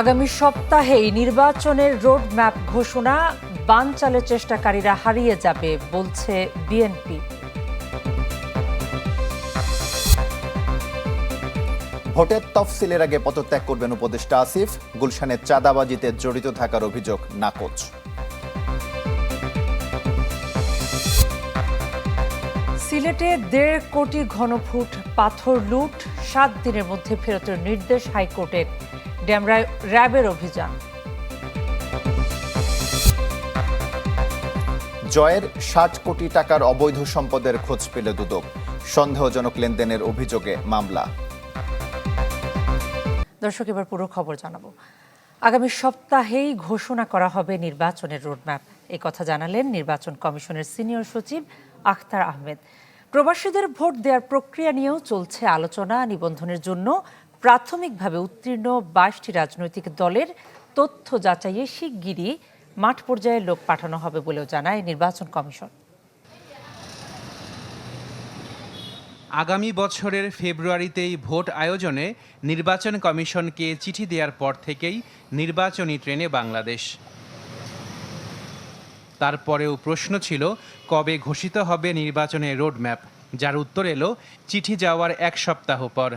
আগামী সপ্তাহেই নির্বাচনের রোড ম্যাপ ঘোষণা বানচালের চেষ্টাকারীরা হারিয়ে যাবে, বলছে বিএনপি। ভোটের তফসিলের আগে পদত্যাগ করবেন উপদেষ্টা আসিফ, গুলশানের চাঁদাবাজিতে জড়িত থাকার অভিযোগ নাকচ। সিলেটে দেড় কোটি ঘনফুট পাথর লুট সাত দিনের মধ্যে ফেরতের নির্দেশ হাইকোর্টের ড্যামরায় র্যাবের অভিযান। জয়ের ষাট কোটি টাকার অবৈধ সম্পদের খোঁজ পেল দুদক। সন্দেহজনক লেনদেনের অভিযোগে মামলা। দর্শক এবার পুরো খবর জানাব। আগামী সপ্তাহেই ঘোষণা করা হবে নির্বাচনের রোডম্যাপ। এই কথা জানালেন নির্বাচন কমিশনের সিনিয়র সচিব আখতার আহমেদ। প্রবাসীদের ভোট দেওয়ার প্রক্রিয়া নিয়েও চলছে আলোচনা। নিবন্ধনের জন্য প্রাথমিকভাবে উত্তীর্ণ বাইশটি রাজনৈতিক দলের তথ্য যাচাইয়ে শিগগিরই মাঠ পর্যায়ে লোক পাঠানো হবে বলেও জানায় নির্বাচন কমিশন। আগামী বছরের ফেব্রুয়ারিতেই ভোট আয়োজনে নির্বাচন কমিশনকে চিঠি দেওয়ার পর থেকেই নির্বাচনী ট্রেনে বাংলাদেশ। তারপরেও প্রশ্ন ছিল কবে ঘোষিত হবে নির্বাচনের রোডম্যাপ? যার উত্তর এলো চিঠি যাওয়ার এক সপ্তাহ পর।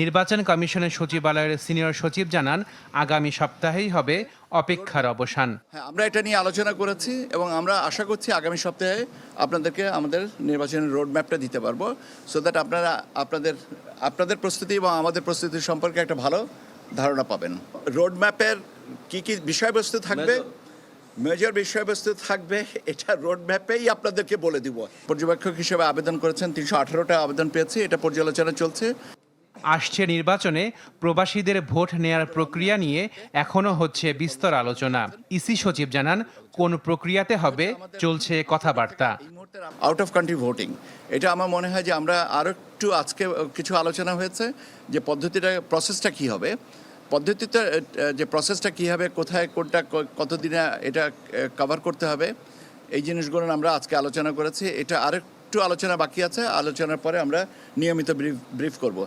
নির্বাচন কমিশনের সচিবালয়ের সিনিয়র সচিব জানান আগামী সপ্তাহেই হবে অপেক্ষার অবসান। হ্যাঁ আমরা এটা নিয়ে আলোচনা করেছি এবং আমরা আশা করছি আগামী সপ্তাহে আপনাদেরকে আমাদের নির্বাচনের রোড ম্যাপটা দিতে পারব। সো দ্যাট আপনারা আপনাদের আপনাদের প্রস্তুতি এবং আমাদের প্রস্তুতি সম্পর্কে একটা ভালো ধারণা পাবেন। রোড ম্যাপের কী কী বিষয়বস্তু থাকবে? মেজর বিষয়বস্তু থাকবে এটা রোড ম্যাপেই আপনাদেরকে বলে দিব। পর্যবেক্ষক হিসেবে আবেদন করেছেন তিনশো আঠারোটা আবেদন পেয়েছি এটা পর্যালোচনা চলছে। আসছে নির্বাচনে প্রবাসীদের ভোট নেয়ার প্রক্রিয়া নিয়ে এখনও হচ্ছে বিস্তর আলোচনা। ইসি সচিব জানান কোন প্রক্রিয়াতে হবে চলছে কথাবার্তা। আউট অফ কান্ট্রি ভোটিং এটা আমার মনে হয় যে আমরা আরও একটু আজকে কিছু আলোচনা হয়েছে যে পদ্ধতিটা প্রসেসটা কি হবে। পদ্ধতিটা আহ, যে প্রসেসটা কী হবে কোথায় কোনটা কতদিনে এটা কভার করতে হবে এই জিনিসগুলো আমরা আজকে আলোচনা করেছি। এটা আরেকটু আলোচনা বাকি আছে আলোচনার পরে আমরা নিয়মিত ব্রিফ করব।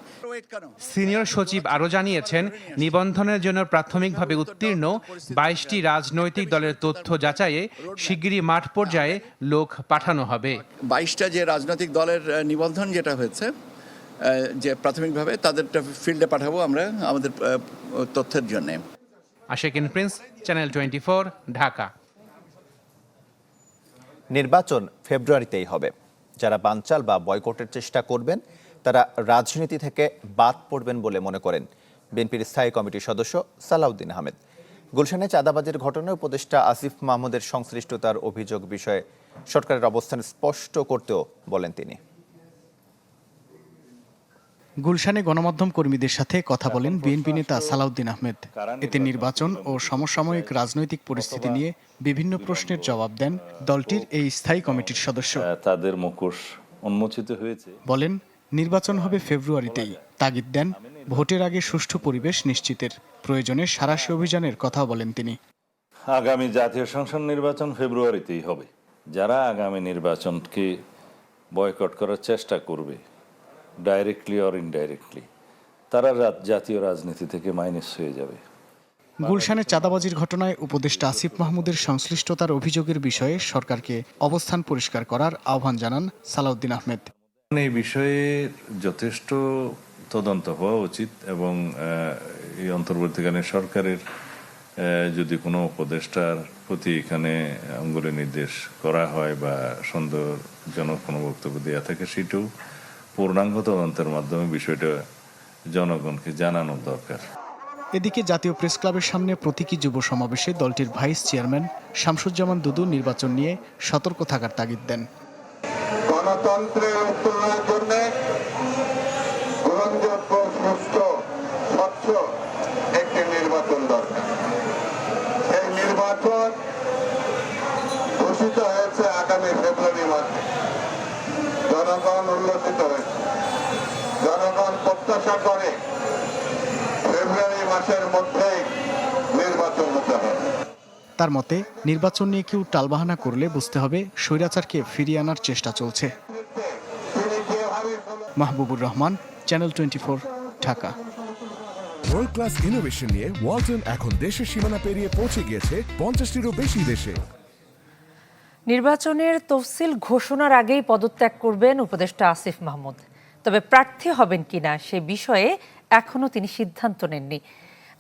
সিনিয়র সচিব আরও জানিয়েছেন নিবন্ধনের জন্য প্রাথমিকভাবে উত্তীর্ণ বাইশটি রাজনৈতিক দলের তথ্য যাচাইয়ে শিগগিরই মাঠ পর্যায়ে লোক পাঠানো হবে। বাইশটা যে রাজনৈতিক দলের নিবন্ধন যেটা হয়েছে যে প্রাথমিকভাবে তাদেরটা ফিল্ডে পাঠাবো আমরা আমাদের তথ্যের জন্যে। Ashekin Prince channel twenty Dhaka. নির্বাচন ফেব্রুয়ারিতেই হবে। যারা বানচাল বা বয়কটের চেষ্টা করবেন তারা রাজনীতি থেকে বাদ পড়বেন বলে মনে করেন বিএনপির স্থায়ী কমিটির সদস্য সালাউদ্দিন আহমেদ। গুলশানে চাঁদাবাজির ঘটনায় উপদেষ্টা আসিফ মাহমুদের সংশ্লিষ্টতার অভিযোগ বিষয়ে সরকারের অবস্থান স্পষ্ট করতেও বলেন তিনি। গুলশানে গণমাধ্যম কর্মীদের সাথে কথা বলেন বিএনপি নেতা সালাউদ্দিন আহমেদ। এতে নির্বাচন ও সমসাময়িক রাজনৈতিক পরিস্থিতি নিয়ে বিভিন্ন প্রশ্নের জবাব দেন দলটির এই স্থায়ী কমিটির সদস্য। তাদের মুখোশ উন্মোচিত হয়েছে। বলেন নির্বাচন হবে ফেব্রুয়ারিতেই। তাগিদ দেন ভোটের আগে সুষ্ঠু পরিবেশ নিশ্চিতের। প্রয়োজনে সারাশি অভিযানের কথা বলেন তিনি। আগামী জাতীয় সংসদ নির্বাচন ফেব্রুয়ারিতেই হবে। যারা আগামী নির্বাচনকে বয়কট করার চেষ্টা করবে ডাইরেক্টলি অর ইনডাইরেক্টলি তারা রাত- জাতীয় রাজনীতি থেকে মাইনাস হয়ে যাবে। গুলশানের চাঁদাবাজির ঘটনায় উপদেষ্টা আসিফ মাহমুদের সংশ্লিষ্টতার অভিযোগের বিষয়ে সরকারকে অবস্থান পরিষ্কার করার আহ্বান জানান সালাউদ্দিন আহমেদ। এই বিষয়ে যথেষ্ট তদন্ত হওয়া উচিত এবং এই অন্তর্বর্তীকালীন সরকারের যদি কোনো উপদেষ্টার প্রতি এখানে আঙ্গুলে নির্দেশ করা হয় বা সন্দেহজনক কোনো বক্তব্য দেওয়া থাকে সেটাও পূর্ণাঙ্গ তদন্তের মাধ্যমে বিষয়টা জনগণকে জানানো দরকার। এদিকে জাতীয় প্রেস ক্লাবের সামনে প্রতীকী যুব সমাবেশে দলটির ভাইস চেয়ারম্যান শামসুজ্জামান দুদু নির্বাচন নিয়ে সতর্ক থাকার তাগিদ দেন। গণতন্ত্রের উত্তরণের জন্য গ্রহণযোগ্য সুস্থ স্বচ্ছ একটি নির্বাচন দরকার। এই নির্বাচন ঘোষিত হয়েছে আগামী ফেব্রুয়ারি মাসে। জনগণ উল্লসিত হয়েছে। প্রত্যাশা করে। ফেব্রুয়ারি মাসের মধ্যেই নির্বাচন হতে হবে। তার মতে নির্বাচন নিয়ে কেউ টালবাহানা করলে বুঝতে হবে স্বৈরাচারকে ফিরিয়ে আনার চেষ্টা চলছে। Mahbubur Rahman channel twenty Dhaka. World class innovation নিয়ে ওয়ালটন এখন দেশের সীমানা পেরিয়ে পৌঁছে গিয়েছে পঞ্চাশটিরও বেশি দেশে। নির্বাচনের তফসিল ঘোষণার আগেই পদত্যাগ করবেন উপদেষ্টা আসিফ মাহমুদ। তবে প্রার্থী হবেন কিনা সে বিষয়ে এখনও তিনি সিদ্ধান্ত নেননি।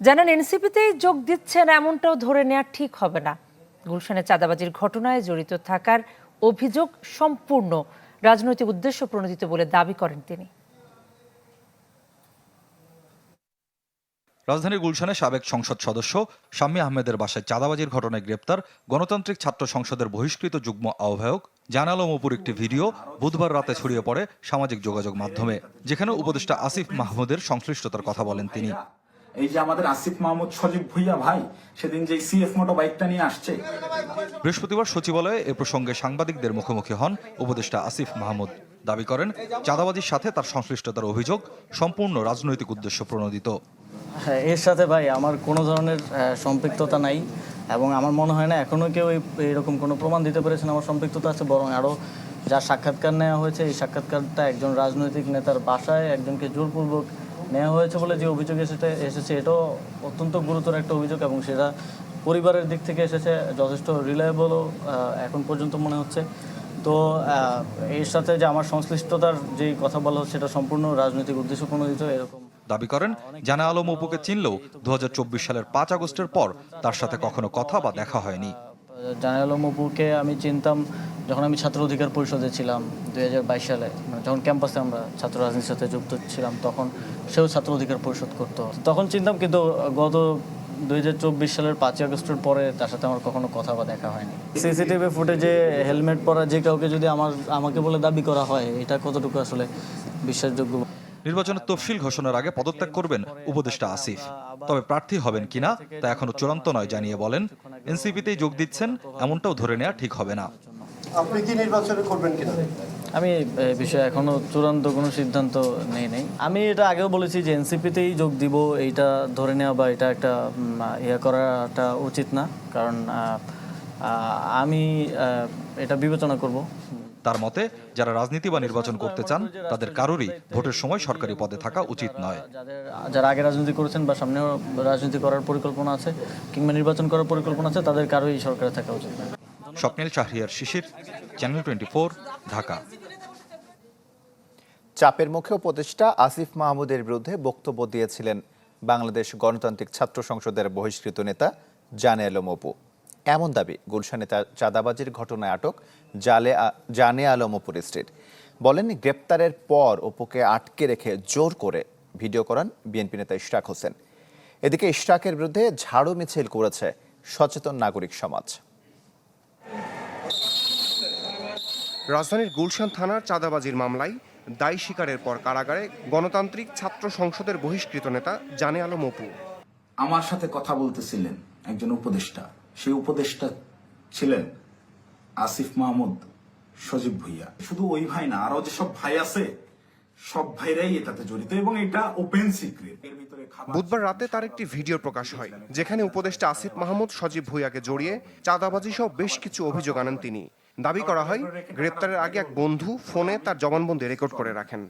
জানেন, এনসিপিতে যোগ দিচ্ছেন এমনটাও ধরে নেওয়া ঠিক হবে না। গুলশানে চাঁদাবাজির ঘটনায় জড়িত থাকার অভিযোগ সম্পূর্ণ। রাজনৈতিক উদ্দেশ্য প্রণোদিত বলে দাবি করেন তিনি। রাজধানীর গুলশানে সাবেক সংসদ সদস্য শাম্মী আহমেদের বাসায় চাঁদাবাজির ঘটনায় গ্রেপ্তার গণতান্ত্রিক ছাত্র সংসদের বহিষ্কৃত যুগ্ম আহ্বায়ক। জান আলম অপুর একটি ভিডিও বুধবার রাতে ছড়িয়ে পড়ে সামাজিক যোগাযোগ মাধ্যমে যেখানে উপদেষ্টা আসিফ মাহমুদের সংশ্লিষ্টতার কথা বলেন তিনি। এই যে আমাদের আসিফ মাহমুদ সজীব ভুইয়া ভাই সেদিন যে সিএফ মোটো বাইকটা নিয়ে আসছে। বৃহস্পতিবার সচিবালয়ে এ প্রসঙ্গে সাংবাদিকদের মুখোমুখি হন উপদেষ্টা আসিফ মাহমুদ। দাবি করেন চাঁদাবাজির সাথে তার সংশ্লিষ্টতার অভিযোগ সম্পূর্ণ রাজনৈতিক উদ্দেশ্য প্রণোদিত। এর সাথে ভাই আমার কোনো ধরনের সম্পৃক্ততা নাই এবং আমার মনে হয় না এখনও কেউ এরকম কোনো প্রমাণ দিতে পেরেছেন আমার সম্পৃক্ততা আছে, বরং আরও যা সাক্ষাৎকার নেওয়া হয়েছে, এই সাক্ষাৎকারটা একজন রাজনৈতিক নেতার বাসায় একজনকে জোরপূর্বক নেওয়া হয়েছে বলে যে অভিযোগ এসেছে এসেছে, এটাও অত্যন্ত গুরুতর একটা অভিযোগ এবং সেটা পরিবারের দিক থেকে এসেছে, যথেষ্ট রিলায়েবলও এখন পর্যন্ত মনে হচ্ছে। তো এর সাথে যে আমার সংশ্লিষ্টতার যেই কথা বলা হচ্ছে, সেটা সম্পূর্ণ রাজনৈতিক উদ্দেশ্য প্রণোদিত, এরকম দাবি করেন, জানা আলম অপুকে চিনলেও দু সালের পাঁচ আগস্টের পর তার সাথে কখনো কথা বা দেখা হয়নি। জানাল মপুকে আমি চিনতাম যখন আমি ছাত্র অধিকার পরিষদে ছিলাম দুই সালে। মানে যখন ক্যাম্পাসে আমরা ছাত্র রাজনীতির সাথে যুক্ত ছিলাম, তখন সেও ছাত্র অধিকার পরিষদ করতো। তখন চিনতাম কিন্তু গত দুই হাজার চব্বিশ সালের পাঁচই আগস্টের পরে তার সাথে আমার কখনো কথা বা দেখা হয়নি। সিসিটিভি ফুটেজে হেলমেট পরা যে কাউকে যদি আমার, আমাকে বলে দাবি করা হয়, এটা কতটুকু আসলে বিশ্বাসযোগ্য নির্বাচনের তফসিল ঘোষণার আগে পদত্যাগ করবেন উপদেষ্টা আসিফ। তবে প্রার্থী হবেন কিনা তা এখনও চূড়ান্ত নয় জানিয়ে বলেন। এনসিপিতেই যোগ দিচ্ছেন এমনটাও ধরে নেওয়া ঠিক হবে না। আপনি কি নির্বাচনে করবেন কিনা? আমি বিষয়ে এখনও চূড়ান্ত কোনো সিদ্ধান্ত নেই নেই। আমি এটা আগেও বলেছি যে এনসিপিতেই যোগ দিব এইটা ধরে নেওয়া বা এটা একটা ইয়ে করাটা উচিত না। কারণ আমি এটা বিবেচনা করব। তার মতে যারা রাজনীতি বা নির্বাচন করতে চান তাদের কারোরই ভোটের সময় সরকারি পদে থাকা উচিত নয়। যারা আগে রাজনীতি করেছেন বা সামনেও রাজনীতি করার পরিকল্পনা আছে কিংবা নির্বাচন করার পরিকল্পনা আছে তাদের কারোই সরকারে থাকা উচিত না স্বপ্নিল শাহরিয়ার শিশির চ্যানেল টোয়েন্টি ঢাকা। চাপের মুখে উপদেষ্টা আসিফ মাহমুদের বিরুদ্ধে বক্তব্য দিয়েছিলেন বাংলাদেশ গণতান্ত্রিক ছাত্র সংসদের বহিষ্কৃত নেতা জানে আলম অপু এমন দাবি গুলশানে তার চাঁদাবাজির ঘটনায় আটক জালে জানে আলম অপুর স্ত্রীর বলেন গ্রেপ্তারের পর অপুকে আটকে রেখে জোর করে ভিডিও করান বিএনপি নেতা ইশরাক হোসেন। এদিকে ইশরাকের বিরুদ্ধে ঝাড়ু মিছিল করেছে সচেতন নাগরিক সমাজ। রাজধানীর গুলশান থানার চাঁদাবাজির মামলায় দায়ী স্বীকারের পর কারাগারে গণতান্ত্রিক ছাত্র সংসদের বহিষ্কৃত নেতা জানে আলম অপু। আমার সাথে কথা বলতেছিলেন একজন উপদেষ্টা। সেই উপদেষ্টা ছিলেন আসিফ মাহমুদ সজীব ভুইয়া। শুধু ওই ভাই না আরও যেসব ভাই আছে, সব ভাইরাই এটাতে জড়িত এবং এটা ওপেন সিক্রেট বুধবার রাতে তার একটি ভিডিও প্রকাশ হয়, যেখানে উপদেষ্টা আসিফ মাহমুদ, সজীব ভুইয়াকে জড়িয়ে চাঁদাবাজি সহ বেশ কিছু অভিযোগ আনেন তিনি। দাবি করা হয়, গ্রেপ্তারের আগে এক বন্ধু ফোনে তার জবানবন্দি রেকর্ড করে রাখেন।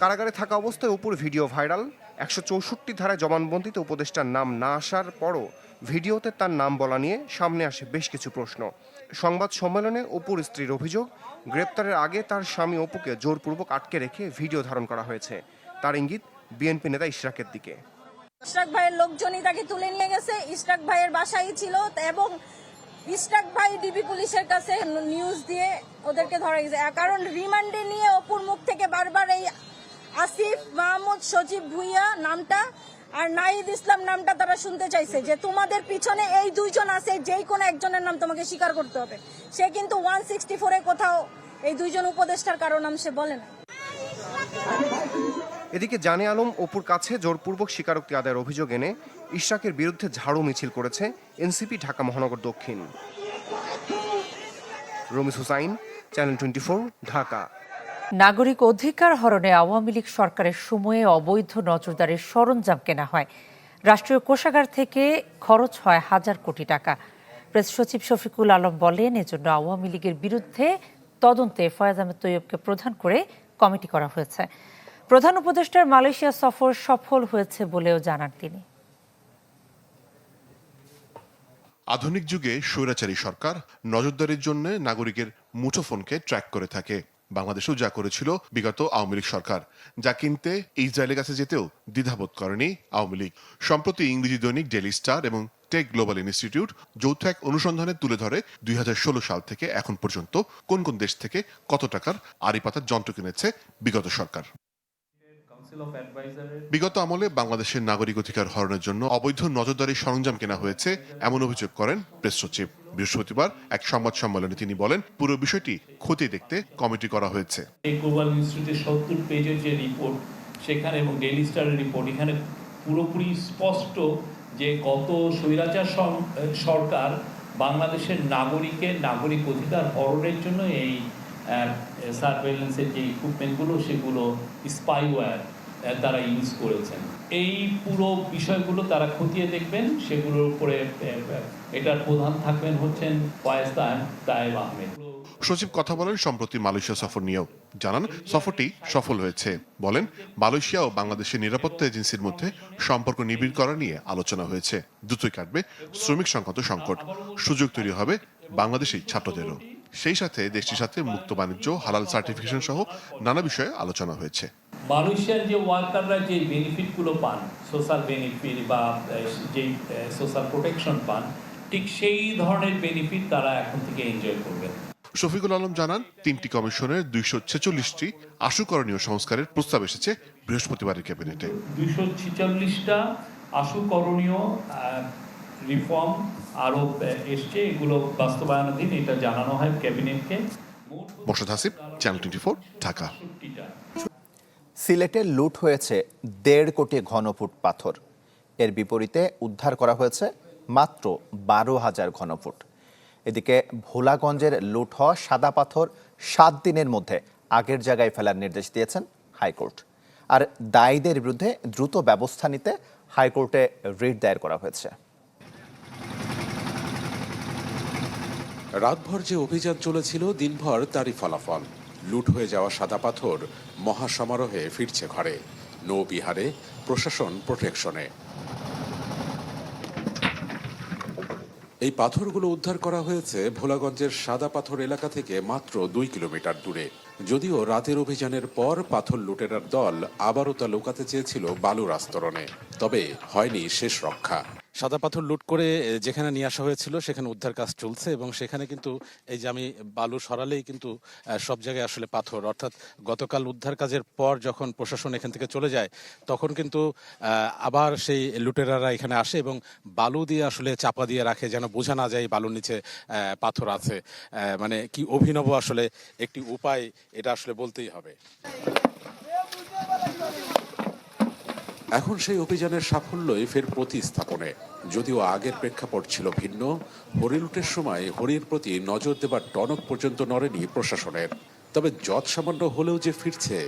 কারাগারে থাকা অবস্থায় উপর ভিডিও ভাইরাল। একশো চৌষট্টি ধারায় জবানবন্দিতে উপদেষ্টার নাম না আসার পরও ভিডিওতে তার নাম বলা নিয়ে সামনে আসে বেশ কিছু প্রশ্ন। সংবাদ সম্মেলনে অপুর স্ত্রীর অভিযোগ, গ্রেপ্তারের আগে তার স্বামী অপুকে জোরপূর্বক আটকে রেখে ভিডিও ধারণ করা হয়েছে। তার ইঙ্গিত, বিএনপি নেতা ইশরাকের দিকে। ইশরাক ভাইয়ের লোকজনই তাকে তুলে নিয়ে গেছে। ইশরাক ভাইয়ের বাসায় ছিল এবং ইশরাক ভাই ডিবি পুলিশের কাছে নিউজ দিয়ে ওদেরকে ধরা গেছে। কারণ রিমান্ডে নিয়ে অপুর মুখ থেকে বারবার এই আসিফ মাহমুদ সজীব ভুইয়া নামটা আর নাইদ ইসলাম নামটা তারা শুনতে চাইছে যে তোমাদের পিছনে এই দুইজন আছে, যেই কোনো একজনের নাম তোমাকে স্বীকার করতে হবে। সে কিন্তু ওয়ান সিক্সটি ফোরে কোথাও এই দুইজন উপদেষ্টার কারও নাম সে বলে না। এদিকে জানে আলম অপুর কাছে জোরপূর্বক স্বীকারোক্তি আদায়ের অভিযোগ এনে ইশরাকের বিরুদ্ধে ঝাড়ু মিছিল করেছে এনসিপি ঢাকা মহানগর দক্ষিণ। Ramis Hussain, channel twenty Dhaka. নাগরিক অধিকার হরণে আওয়ামী লীগ সরকারের সময়ে অবৈধ নজরদারির সরঞ্জাম কেনা হয়। রাষ্ট্রীয় কোষাগার থেকে খরচ হয় হাজার কোটি টাকা। প্রেস সচিব শফিকুল আলম বলেন, এজন্য আওয়ামী লীগের বিরুদ্ধে তদন্তে ফয়াজ আহমেদ তৈয়বকে প্রধান করে কমিটি করা হয়েছে। প্রধান উপদেষ্টার মালয়েশিয়া সফর সফল হয়েছে বলেও জানান তিনি। আধুনিক যুগে স্বৈরাচারী সরকার নজরদারির জন্য নাগরিকের মুঠোফোনকে ট্র্যাক করে থাকে। বাংলাদেশেও যা করেছিল বিগত আওয়ামী লীগ সরকার। যা কিনতে ইসরায়েলের কাছে যেতেও দ্বিধাবোধ করেনি আওয়ামী লীগ। সম্প্রতি ইংরেজি দৈনিক ডেলি স্টার এবং টেক গ্লোবাল ইনস্টিটিউট যৌথ এক অনুসন্ধানে তুলে ধরে দুই হাজার ষোলো সাল থেকে এখন পর্যন্ত কোন কোন দেশ থেকে কত টাকার আড়ি পাতার যন্ত্র কিনেছে বিগত সরকার। বিগত আমলে বাংলাদেশের নাগরিক অধিকার হরণের জন্য অবৈধ নজরদারি সরঞ্জাম কেনা হয়েছে এমন অভিযোগ করেন প্রেস সচিব। বৃহস্পতিবার এক সংবাদ সম্মেলনে তিনি বলেন পুরো বিষয়টি ক্ষতি দেখতে কমিটি করা হয়েছে। এই গ্লোবাল ইনস্টিটিউটের সত্তর পেজের যে রিপোর্ট সেখানে এবং ডেইলি স্টারের রিপোর্ট এখানে পুরোপুরি স্পষ্ট যে গত স্বৈরাচার সরকার বাংলাদেশের নাগরিকের নাগরিক অধিকার হরণের জন্য এই সার্ভেলেন্সের যে ইকুইপমেন্টগুলো সেগুলো স্পাইওয়্যার তারা ইউজ করেছেন। এই পুরো বিষয়গুলো তারা খতিয়ে দেখবেন, সেগুলোর উপরে এটার প্রধান থাকবেন হচ্ছেন ফয়েজ তায়েব আহমেদ। সচিব কথা বলেন, সম্প্রতি মালয়েশিয়া সফর নিয়েও জানান, সফরটি সফল হয়েছে। বলেন, মালয়েশিয়া ও বাংলাদেশের নিরাপত্তা এজেন্সির মধ্যে সম্পর্ক নিবিড় করা নিয়ে আলোচনা হয়েছে। দ্রুতই কাটবে শ্রমিক সংকট সংকট। সুযোগ তৈরি হবে বাংলাদেশি ছাত্রদেরও। সেই সাথে দেশটির সাথে মুক্ত বাণিজ্য হালাল সার্টিফিকেশন সহ নানা বিষয়ে আলোচনা হয়েছে। মালয়েশিয়ার যে ওয়ার্কাররা যে বেনিফিটগুলো পান সোশ্যাল বেনিফিট বা যেই সোশ্যাল প্রোটেকশন পান ঠিক সেই ধরনের বেনিফিট তারা এখন থেকে এনজয় করবেন। শফিকুল আলম জানান তিনটি কমিশনের দুইশো ছেচল্লিশটি আশুকরণীয় সংস্কারের প্রস্তাব এসেছে বৃহস্পতিবারের ক্যাবিনেটে। দুইশো ছেচল্লিশটা আশুকরণীয় রিফর্ম আরও এসছে। এগুলো বাস্তবায়নাধীন এটা জানানো হয় ক্যাবিনেটকে। Morshed Hasib channel twenty Dhaka. সিলেটে লুট হয়েছে দেড় কোটি ঘনফুট পাথর। এর বিপরীতে উদ্ধার করা হয়েছে মাত্র বারো হাজার ঘনফুট। এদিকে ভোলাগঞ্জের লুট হওয়া সাদা পাথর সাত দিনের মধ্যে আগের জায়গায় ফেলার নির্দেশ দিয়েছেন হাইকোর্ট। আর দায়ীদের বিরুদ্ধে দ্রুত ব্যবস্থা নিতে হাইকোর্টে রিট দায়ের করা হয়েছে। রাতভর যে অভিযান চলেছিল, দিনভর তারই ফলাফল। লুট হয়ে যাওয়া সাদা পাথর মহাসমারোহে ফিরছে ঘরে। নৌবিহারে, প্রশাসন প্রোটেকশনে। এই পাথরগুলো উদ্ধার করা হয়েছে ভোলাগঞ্জের সাদা পাথর এলাকা থেকে মাত্র দুই কিলোমিটার দূরে। যদিও রাতের অভিযানের পর পাথর লুটেরার দল আবারও তা লুকাতে চেয়েছিল বালুর আস্তরণে। তবে হয়নি শেষ রক্ষা। সাদা পাথর লুট করে যেখানে নিয়ে আসা হয়েছিল, সেখানে উদ্ধার কাজ চলছে এবং সেখানে কিন্তু এই যে আমি বালু সরালেই কিন্তু সব জায়গায় আসলে পাথর। অর্থাৎ গতকাল উদ্ধার কাজের পর যখন প্রশাসন এখান থেকে চলে যায়, তখন কিন্তু আবার সেই লুটেরারা এখানে আসে এবং বালু দিয়ে আসলে চাপা দিয়ে রাখে যেন বোঝা না যায় বালুর নিচে পাথর আছে। মানে কি অভিনব আসলে একটি উপায়, এটা আসলে বলতেই হবে। এখন সেই অভিযানের সাফল্যই ফের প্রতিস্থাপনে। যদিও আগের প্রেক্ষাপট ছিল ভিন্ন হরিলুটের সময় হরির প্রতি নজর দেবার টনক পর্যন্ত নড়েনি প্রশাসনের। তবে যৎ সামান্য হলেও যে ফিরছে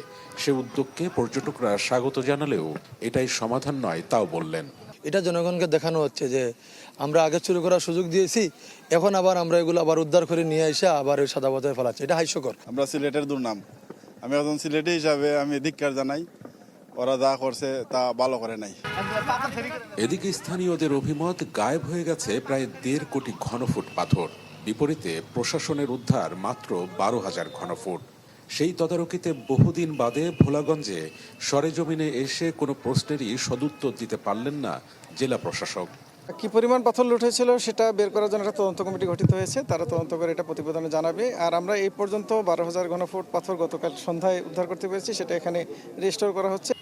সে উদ্যোগকে পর্যটকরা স্বাগত জানালেও এটাই সমাধান নয় তাও বললেন। এটা জনগণকে দেখানো হচ্ছে যে আমরা আগে চুরি করার সুযোগ দিয়েছি এখন আবার আমরা এগুলো আবার উদ্ধার করে নিয়ে এসে আবার ওই সাদা পথে ফেলাচ্ছি। এটা হাস্যকর। আমরা সিলেটের দুর্নাম। আমি একজন সিলেটি হিসাবে আমি ধিক্কার জানাই। ওরা যা করছে তা ভালো করে নাই। এদিকে স্থানীয়দের অভিমত গায়েব হয়ে গেছে প্রায় দেড় কোটি ঘনফুট পাথর। বিপরীতে প্রশাসনের উদ্ধার মাত্র বারো হাজার ঘনফুট। সেই তদারকিতে বহুদিন বাদে ভোলাগঞ্জে সরেজমিনে এসে কোনো প্রশ্নেরই সদুত্তর দিতে পারলেন না জেলা প্রশাসক। কি পরিমাণ পাথর লুটেছিল সেটা বের করার জন্য একটা তদন্ত কমিটি গঠিত হয়েছে তারা তদন্ত করে এটা প্রতিবেদনে জানাবে। আর আমরা এই পর্যন্ত বারো হাজার ঘনফুট পাথর গতকাল সন্ধ্যায় উদ্ধার করতে পেরেছি সেটা এখানে রেজিস্টার করা হচ্ছে।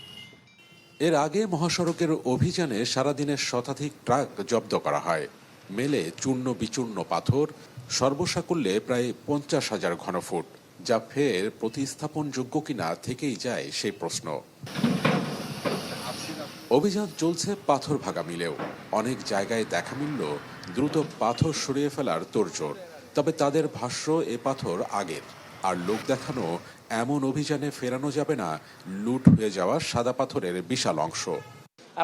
এর আগে মহাসড়কের অভিযানে সারাদিনের শতাধিক ট্রাক জব্দ করা হয়। মেলে চূর্ণ বিচূর্ণ পাথর, সর্বসাকুল্যে প্রায় পঞ্চাশ হাজার ঘনফুট, যা ফের প্রতিস্থাপনযোগ্য কিনা থেকেই যায় সেই প্রশ্ন। অভিযান চলছে পাথর ভাগা মিলেও। অনেক জায়গায় দেখা মিলল দ্রুত পাথর সরিয়ে ফেলার তোড়জোড়, তবে তাদের ভাষ্য এ পাথর আগের, আর লোক দেখানো এমন অভিযানে ফেরানো যাবে না লুট হয়ে যাওয়া সাদা পাথরের বিশাল অংশ।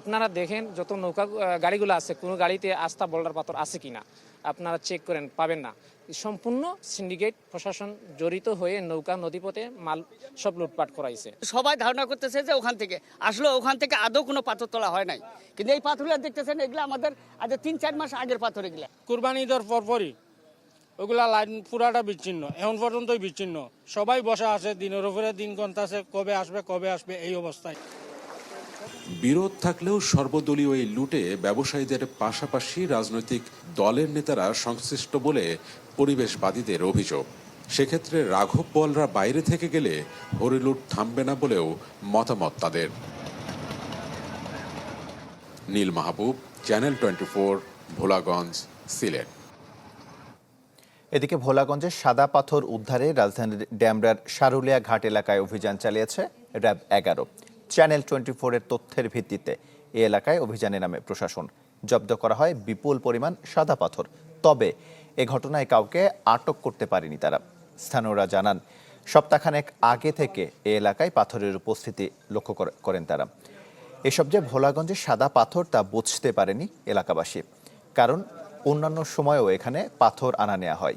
আপনারা দেখেন যত নৌকা গাড়িগুলো আছে কোনো গাড়িতে আস্থা বোল্ডার পাথর আছে কিনা আপনারা চেক করেন পাবেন না। সম্পূর্ণ সিন্ডিকেট প্রশাসন জড়িত হয়ে নৌকা নদীপথে মাল সব লুটপাট করাইছে। সবাই ধারণা করতেছে যে ওখান থেকে আসলে ওখান থেকে আদৌ কোনো পাথর তোলা হয় নাই। কিন্তু এই পাথরগুলো দেখতেছেন এগুলো আমাদের আজ তিন চার মাস আগের পাথর এগুলা। কুরবানি ঈদের পরপরই ওগুলা লাইন পুরাটা বিচ্ছিন্ন, এখন পর্যন্তই বিচ্ছিন্ন। সবাই বসা আছে, দিনের উপরে দিন গন্তাছে কবে আসবে কবে আসবে, এই অবস্থায়। বিরোধ থাকলেও সর্বদলীয় এই লুটে ব্যবসায়ীদের পাশাপাশি রাজনৈতিক দলের নেতারা সংশ্লিষ্ট বলে পরিবেশবাদীদের অভিযোগ। সেক্ষেত্রে রাঘব বলরা বাইরে থেকে গেলে হরিলুট থামবে না বলেও মতামত তাদের। Neel Mahbub, channel twenty four, Bholaganj, Sylhet. এদিকে ভোলাগঞ্জের সাদা পাথর উদ্ধারে রাজধানীর ড্যামরার সারুলিয়া ঘাট এলাকায় অভিযান চালিয়েছে র্যাব এগারো। চ্যানেল টোয়েন্টি ফোরের তথ্যের ভিত্তিতে এই এলাকায় অভিযানে নামে প্রশাসন। জব্দ করা হয় বিপুল পরিমাণ সাদা পাথর। তবে এ ঘটনায় কাউকে আটক করতে পারেনি তারা। স্থানীয়রা জানান, সপ্তাহখানেক আগে থেকে এ এলাকায় পাথরের উপস্থিতি লক্ষ্য করেন তারা। এসব যে ভোলাগঞ্জের সাদা পাথর তা বুঝতে পারেনি এলাকাবাসী। কারণ অন্যান্য সময়েও এখানে পাথর আনা নেওয়া হয়।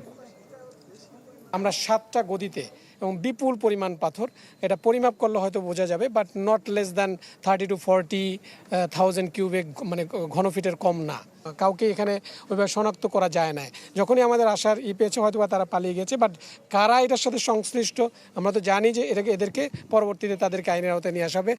আমরা সাতটা গদিতে এবং বিপুল পরিমাণ পাথর, এটা পরিমাপ করলে হয়তো বোঝা যাবে but not less than thirty to forty thousand cubic মানে ঘনফিটের কম না। কাউকে এখানে ওইভাবে শনাক্ত করা যায় না। যখনই আমাদের আসার ই পেয়েছে হয়তো বা তারা পালিয়ে গেছে বাট কারা এটার সাথে সংশ্লিষ্ট, আমরা তো জানি যে এটাকে, এদেরকে পরবর্তীতে তাদেরকে আইনের আওতায় নিয়ে আসা হবে